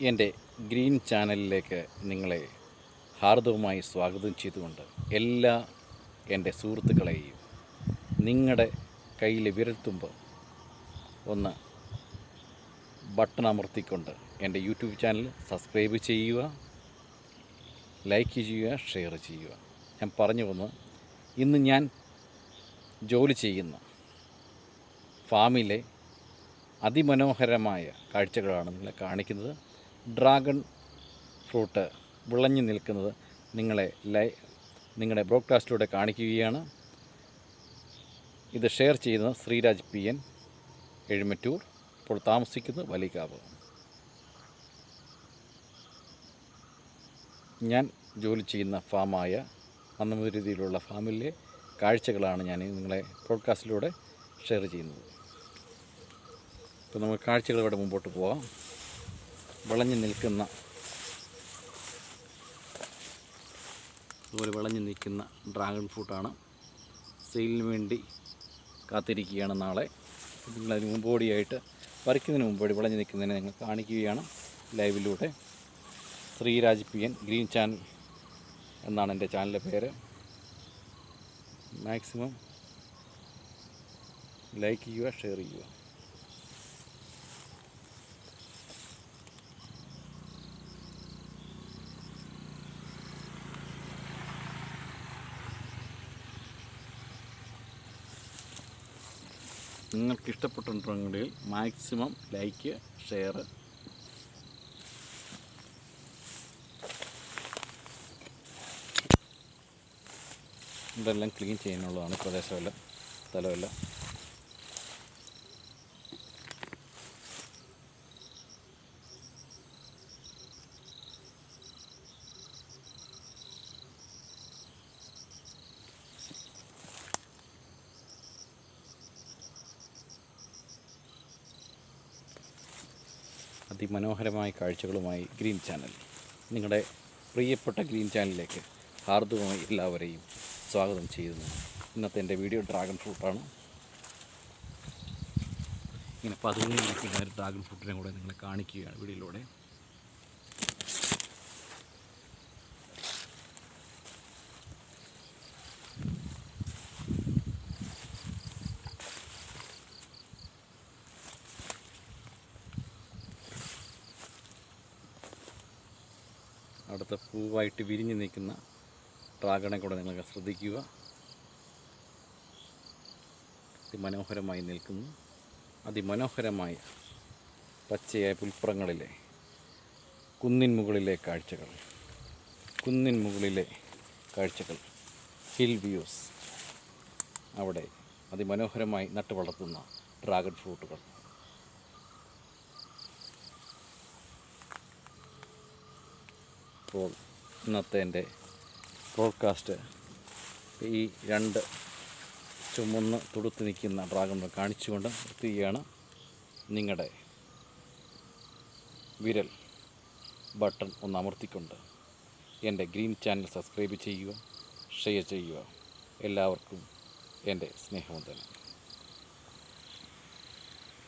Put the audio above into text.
എന്റെ ഗ്രീൻ ചാനലിലേക്ക് നിങ്ങളെ ഹാർദവമായി സ്വാഗതം ചെയ്തുകൊണ്ട് എല്ലാ എന്റെ സുഹൃത്തുക്കളെയും നിങ്ങളുടെ കയ്യിലെ വിരൽത്തുമ്പ് ഒന്ന് ബട്ടൺ അമർത്തിക്കൊണ്ട് എന്റെ യൂട്യൂബ് ചാനൽ സബ്സ്ക്രൈബ് ചെയ്യുക ലൈക്ക് ചെയ്യുക ഷെയർ ചെയ്യുക. ഞാൻ പറഞ്ഞു വന്ന് ഇന്ന് ഞാൻ ജോലി ചെയ്യുന്ന ഫാമിലെ അതിമനോഹരമായ കാഴ്ചകളാണ് നിങ്ങളെ കാണിക്കുന്നത്. ഡ്രാഗൺ ഫ്രൂട്ട് വിളഞ്ഞു നിൽക്കുന്നത് നിങ്ങളെ ലൈ നിങ്ങളുടെ ബ്രോഡ്കാസ്റ്റിലൂടെ കാണിക്കുകയാണ്. ഇത് ഷെയർ ചെയ്യുന്നത് ശ്രീരാജ് പി എൻ എഴുമറ്റൂർ. ഇപ്പോൾ താമസിക്കുന്നത് വലികാവ്. ഞാൻ ജോലി ചെയ്യുന്ന ഫാമായ അന്നമ രീതിയിലുള്ള ഫാമിലെ കാഴ്ചകളാണ് ഞാൻ നിങ്ങളെ ബ്രോഡ്കാസ്റ്റിലൂടെ ഷെയർ ചെയ്യുന്നത്. ഇപ്പോൾ നമുക്ക് കാഴ്ചകളിലൂടെ മുമ്പോട്ട് പോവാം. വിളഞ്ഞു നിൽക്കുന്ന അതുപോലെ വിളഞ്ഞു നിൽക്കുന്ന ഡ്രാഗൺ ഫ്രൂട്ടാണ് സെയിലിന് വേണ്ടി കാത്തിരിക്കുകയാണ് നാളെ. നിങ്ങളതിന് മുമ്പോടിയായിട്ട് പറിക്കുന്നതിന് മുമ്പോടി വിളഞ്ഞു നിൽക്കുന്നതിനെ നിങ്ങൾ കാണിക്കുകയാണ് ലൈവിലൂടെ. Sreeraj P N green channel എന്നാണ് എന്റെ ചാനലിന്റെ പേര്. മാക്സിമം ലൈക്ക് ചെയ്യുക ഷെയർ ചെയ്യുക. നിങ്ങൾക്ക് ഇഷ്ടപ്പെട്ടിട്ടുണ്ടെങ്കിൽ മാക്സിമം ലൈക്ക് ഷെയർ ഇതെല്ലാം ക്ലീൻ ചെയ്യാനുള്ളതാണ് പ്രദേശമെല്ലാം സ്ഥലമെല്ലാം. അതിമനോഹരമായ കാഴ്ചകളുമായി ഗ്രീൻ ചാനൽ. നിങ്ങളുടെ പ്രിയപ്പെട്ട ഗ്രീൻ ചാനലിലേക്ക് ഹാർദവമായി എല്ലാവരെയും സ്വാഗതം ചെയ്യുന്നു. ഇന്നത്തെ എന്റെ വീഡിയോ ഡ്രാഗൺ ഫ്രൂട്ടാണ് ഇങ്ങനെ പതുങ്ങി നിൽക്കുന്ന ഡ്രാഗൺ ഫ്രൂട്ടിനെ കൂടെ നിങ്ങളെ കാണിക്കുകയാണ് വീഡിയോയിലൂടെ. അടുത്ത പൂവായിട്ട് വിരിഞ്ഞ് നിൽക്കുന്ന ഡ്രാഗണെ കൂടെ നിങ്ങൾക്ക് ശ്രദ്ധിക്കുക. അതിമനോഹരമായി നിൽക്കുന്നു. അതിമനോഹരമായ പച്ചയായ പുൽപ്പുറങ്ങളിലെ കുന്നിൻ മുകളിലെ കാഴ്ചകൾ. കുന്നിൻ മുകളിലെ കാഴ്ചകൾ. Hill views. അവിടെ അതിമനോഹരമായി നട്ടു വളർത്തുന്ന ഡ്രാഗൺ ഫ്രൂട്ടുകൾ. അപ്പോൾ ഇന്നത്തെ എന്റെ പോഡ്കാസ്റ്റ് ഈ രണ്ട് ചുമന്ന് തുടുത്ത് നിൽക്കുന്ന ഡ്രാഗൺ കാണിച്ചുകൊണ്ട് എത്തുകയാണ് നിങ്ങളുടെ വിരൽ ബട്ടൺ ഒന്ന് അമർത്തിക്കൊണ്ട് എന്റെ ഗ്രീൻ ചാനൽ സബ്സ്ക്രൈബ് ചെയ്യുക ഷെയർ ചെയ്യുക. എല്ലാവർക്കും എന്റെ സ്നേഹവന്ദനം.